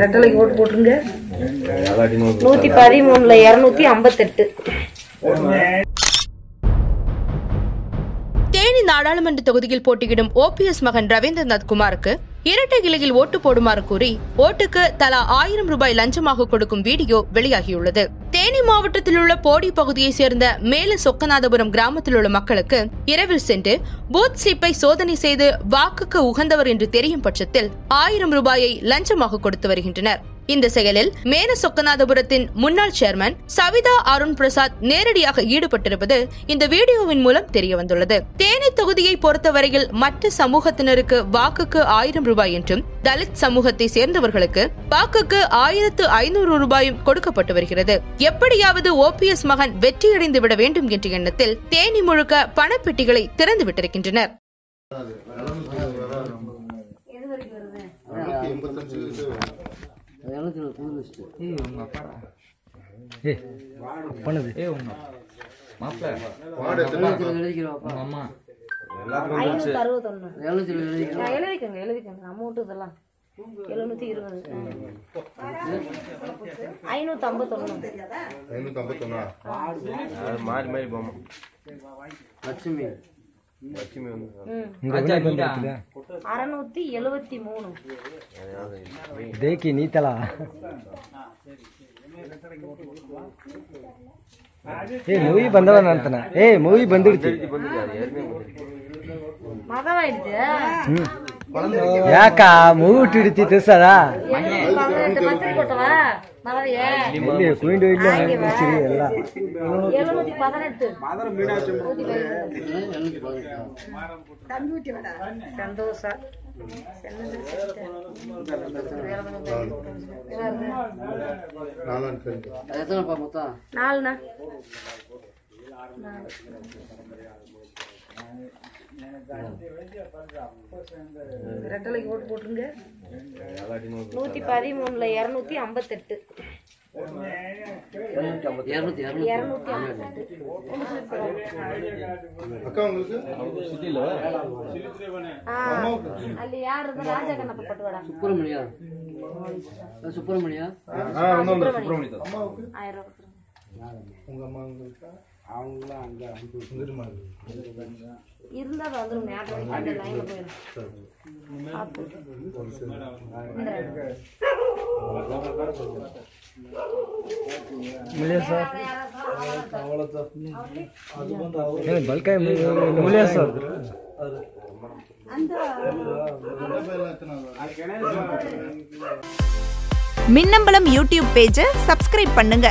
ரெட்டலைக்கு ஓட்டு போட்டுருங்க. நூத்தி பதிமூணுல இருநூத்தி ஐம்பத்தெட்டு. தேனி நாடாளுமன்ற தொகுதியில் போட்டியிடும் ஓபிஎஸ் மகன் ரவீந்திரநாத் குமாருக்கு இரட்டை இலையில் ஓட்டு போடுமாறு கூறி ஓட்டுக்கு தலா ஆயிரம் ரூபாய் லஞ்சமாக கொடுக்கும் வீடியோ வெளியாகியுள்ளது. தேனி மாவட்டத்தில் உள்ள போடி பகுதியைச் சேர்ந்த மேல சொக்கநாதபுரம் கிராமத்தில் உள்ள மக்களுக்கு இரவில் சென்று பூத் சீப்பை சோதனை செய்து வாக்குக்கு உகந்தவர் என்று தெரியும் பட்சத்தில் ஆயிரம் ரூபாயை லஞ்சமாக கொடுத்து வருகின்றனர். இந்த செயலில் மேல சொக்கநாதபுரத்தின் முன்னாள் சேர்மன் சவிதா அருண் பிரசாத் நேரடியாக ஈடுபட்டிருப்பது இந்த வீடியோவின் மூலம் தெரிய வந்துள்ளது தேனி தொகுதியை பொறுத்தவரையில் மற்ற சமூகத்தினருக்கு வாக்குக்கு ஆயிரம் ரூபாய் என்றும் தலித் சமூகத்தை சேர்ந்தவர்களுக்கு வாக்குக்கு ஆயிரத்து ஐநூறு ரூபாயும் கொடுக்கப்பட்டு வருகிறது. எப்படியாவது ஓபிஎஸ் மகன் வெற்றியடைந்து விட வேண்டும் என்ற எண்ணத்தில் தேனி முழுக்க பணப்பெட்டிகளை திறந்து விட்டிருக்கின்றனர். ஐநூத்தி அறுபத்தொன்னு நான் எழுதிக்கங்க எழுதிக்கங்க அமௌண்ட் இதெல்லாம் எழுநூத்தி இருபது ஐநூத்தி ஐம்பத்தொன்னு. ஐநூத்தி ஐம்பத்தொன்னா மாறி மாறி போமா. லட்சுமி. அறுநூத்தி எழுவத்தி மூணு. தேக்கி நீத்தலா? ஏ மூவி பந்தவன் நடத்தின? ஏய் மூவி வந்துடுச்சு மதவாயிடுச்சு ಯಾಕ ಮೂವಿ ಹಿಡಿತಿ ತಿಳಿಸದಾ பதினெட்டு பத்திரிக்கை போட்டவா மதவைய ಇಲ್ಲಿ ಕುಯಿಂಡು ಇಲ್ಲ ಸಿರಿ ಎಲ್ಲ எழுநூத்தி பதினெட்டு சந்தோஷா நாலாம் ட்ரெண்ட் அது எத்தனைப்பா மொத்தம் நாலுண்ணா ரெட்டலைக்கு நூற்றி பதிமூணில் இரநூத்தி ஐம்பத்தெட்டு. சுப்பிரமணியா? சுப்பிரமணியா? சுப்பிரமணியா ஆயிரம் உங்க அம்மா உங்களுக்கு? அவங்களும் சார். மின்னம்பலம் யூடியூப் பேஜை சப்ஸ்கிரைப் பண்ணுங்க.